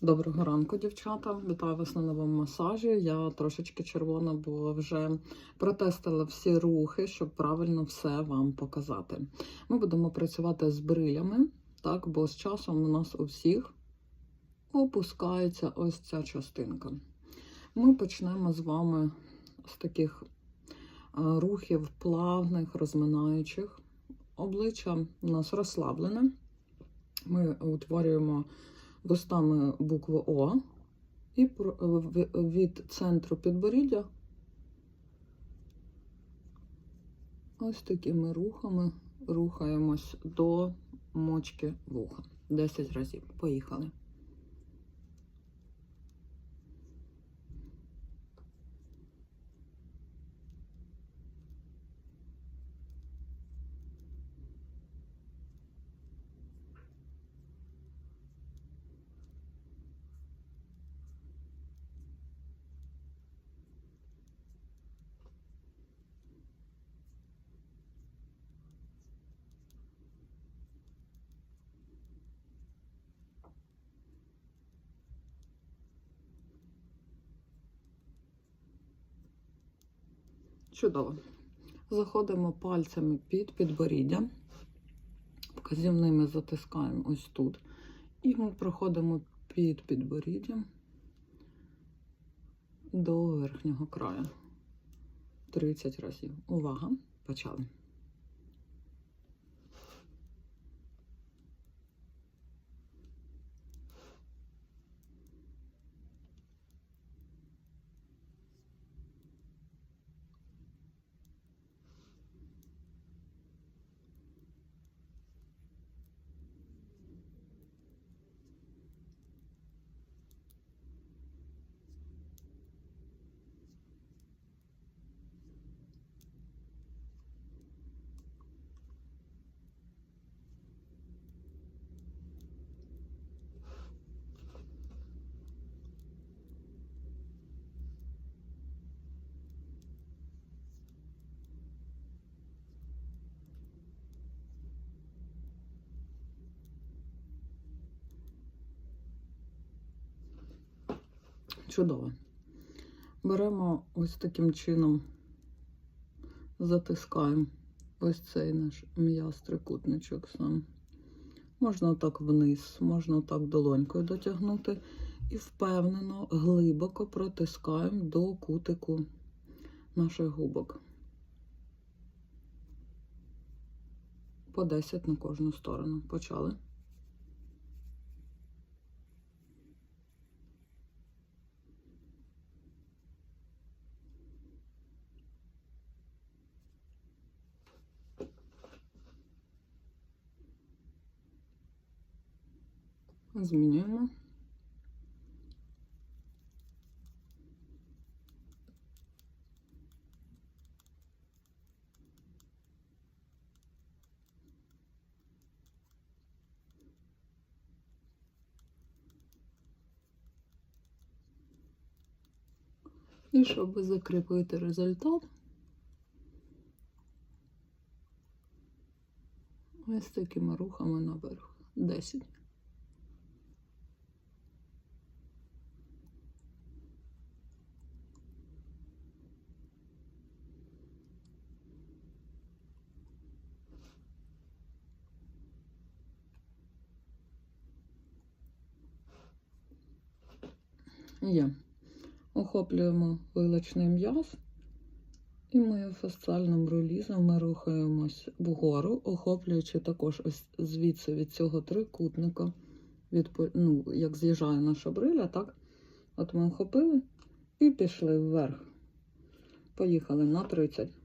Доброго ранку, дівчата. Вітаю вас на новому масажі. Я трошечки червона, бо вже протестила всі рухи, щоб правильно все вам показати. Ми будемо працювати з брилями, так, бо з часом у нас у всіх опускається ось ця частинка. Ми почнемо з вами з таких рухів плавних, розминаючих. Обличчя у нас розслаблене. Ми утворюємо вустами букву О і від центру підборіддя ось такими рухами рухаємось до мочки вуха. 10 разів. Поїхали. Чудово. Заходимо пальцями під підборіддя, вказівними затискаємо ось тут. І ми проходимо під підборіддям до верхнього краю. 30 разів. Увага! Почали. Чудово. Беремо ось таким чином, затискаємо ось цей наш м'яз трикутничок сам. Можна так вниз, можна так долонькою дотягнути. І впевнено, глибоко протискаємо до кутику наших губок. По 10 на кожну сторону. Почали. Змінюємо. І щоб закріпити результат, ось такими рухами наверх. 10. Є. Охоплюємо вилочний м'яз. І міофасціальним релізом ми рухаємось вгору, охоплюючи також ось звідси від цього трикутника, від, ну, як з'їжджає наша бриля, так? От ми охопили і пішли вверх. Поїхали на 30.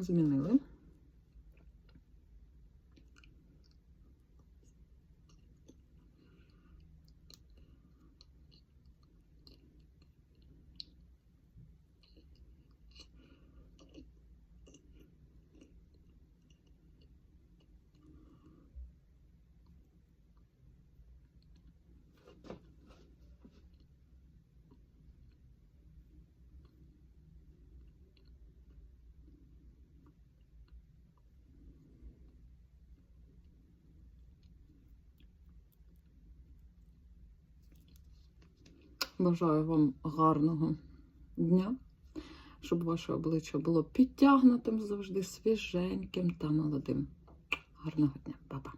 Змінили. Бажаю вам гарного дня, щоб ваше обличчя було підтягнутим завжди свіженьким та молодим. Гарного дня, Па-па.